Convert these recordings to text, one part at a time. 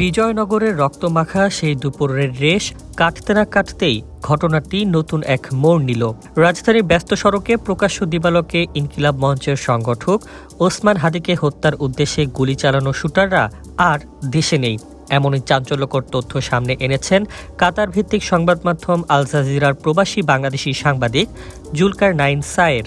বিজয়নগরের রক্তমাখা সেই দুপুরের রেশ কাটতে না কাটতেই ঘটনাটি নতুন এক মোড় নিল। রাজধানীর ব্যস্ত সড়কে প্রকাশ্য দিবালকে ইনকিলাব মঞ্চের সংগঠক ওসমান হাদিকে হত্যার উদ্দেশ্যে গুলি চালানো শুটাররা আর দেশে নেই। এমনই চাঞ্চল্যকর তথ্য সামনে এনেছেন কাতার ভিত্তিক সংবাদ মাধ্যম প্রবাসী বাংলাদেশি সাংবাদিক জুলকার নাইন সায়ের।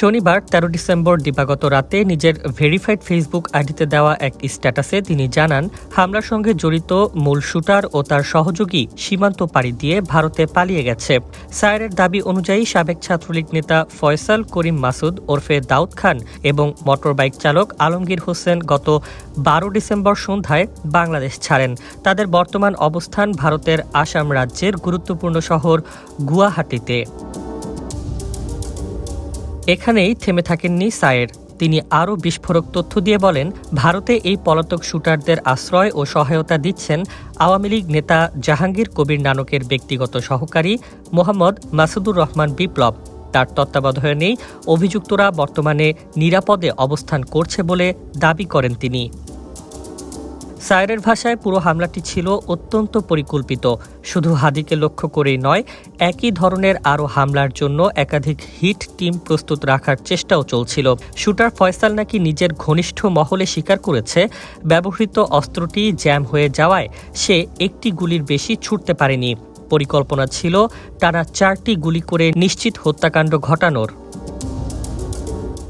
শনিবার তেরো ডিসেম্বর দিবাগত রাতে নিজের ভেরিফাইড ফেসবুক আইডিতে দেওয়া এক স্ট্যাটাসে তিনি জানান, হামলার সঙ্গে জড়িত মূল শুটার ও তার সহযোগী সীমান্ত পাড়ি দিয়ে ভারতে পালিয়ে গেছে। সায়েরের দাবি অনুযায়ী সাবেক ছাত্রলীগ নেতা ফয়সাল করিম মাসুদ ওরফে দাউদ খান এবং মোটরবাইক চালক আলমগীর হোসেন গত বারো ডিসেম্বর সন্ধ্যায় বাংলাদেশ ছাড়েন। তাদের বর্তমান অবস্থান ভারতের আসাম রাজ্যের গুরুত্বপূর্ণ শহর গুয়াহাটিতে। এখানেই থেমে থাকেননি সায়ের। তিনি আরও বিস্ফোরক তথ্য দিয়ে বলেন, ভারতে এই পলাতক শুটারদের আশ্রয় ও সহায়তা দিচ্ছেন আওয়ামী লীগ নেতা জাহাঙ্গীর কবির নানকের ব্যক্তিগত সহকারী মোহাম্মদ মাসুদুর রহমান বিপ্লব। তার তত্ত্বাবধানেই অভিযুক্তরা বর্তমানে নিরাপদে অবস্থান করছে বলে দাবি করেন তিনি। সায়েরের ভাষায় পুরো হামলাটি ছিল অত্যন্ত পরিকল্পিত। শুধু হাদিকে লক্ষ্য করেই নয়, একই ধরনের আরও হামলার জন্য একাধিক হিট টিম প্রস্তুত রাখার চেষ্টাও চলছিল। শুটার ফয়সাল নাকি নিজের ঘনিষ্ঠ মহলে স্বীকার করেছে, ব্যবহৃত অস্ত্রটি জ্যাম হয়ে যাওয়ায় সে একটি গুলির বেশি ছুটতে পারেনি। পরিকল্পনা ছিল টানা চারটি গুলি করে নিশ্চিত হত্যাকাণ্ড ঘটানোর।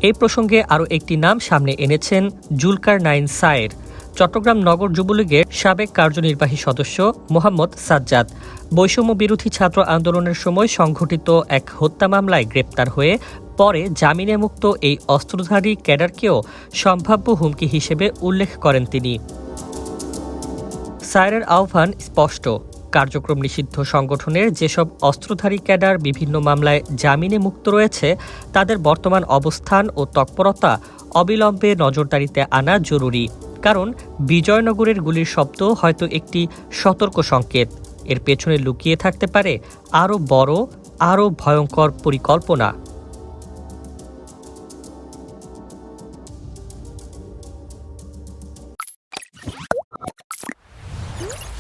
এই প্রসঙ্গে আরও একটি নাম সামনে এনেছেন জুলকার নাইন সায়ের চট্টগ্রাম নগর যুবলীগের সাবেক কার্যনির্বাহী সদস্য মোহাম্মদ সাজ্জাদ। বৈষম্য বিরোধী ছাত্র আন্দোলনের সময় সংঘটিত এক হত্যা মামলায় গ্রেপ্তার হয়ে পরে জামিনে মুক্ত এই অস্ত্রধারী ক্যাডারকেও সম্ভাব্য হুমকি হিসেবে উল্লেখ করেন তিনি। সায়েরের আহ্বান স্পষ্ট। কার্যক্রম নিষিদ্ধ সংগঠনের যেসব অস্ত্রধারী ক্যাডার বিভিন্ন মামলায় জামিনে মুক্ত রয়েছে, তাদের বর্তমান অবস্থান ও তৎপরতা অবিলম্বে নজরদারিতে আনা জরুরি। কারণ বিজয়নগরের গুলির শব্দ হয়তো একটি সতর্ক সংকেত। এর পেছনে লুকিয়ে থাকতে পারে আরও বড়, আরও ভয়ঙ্কর পরিকল্পনা।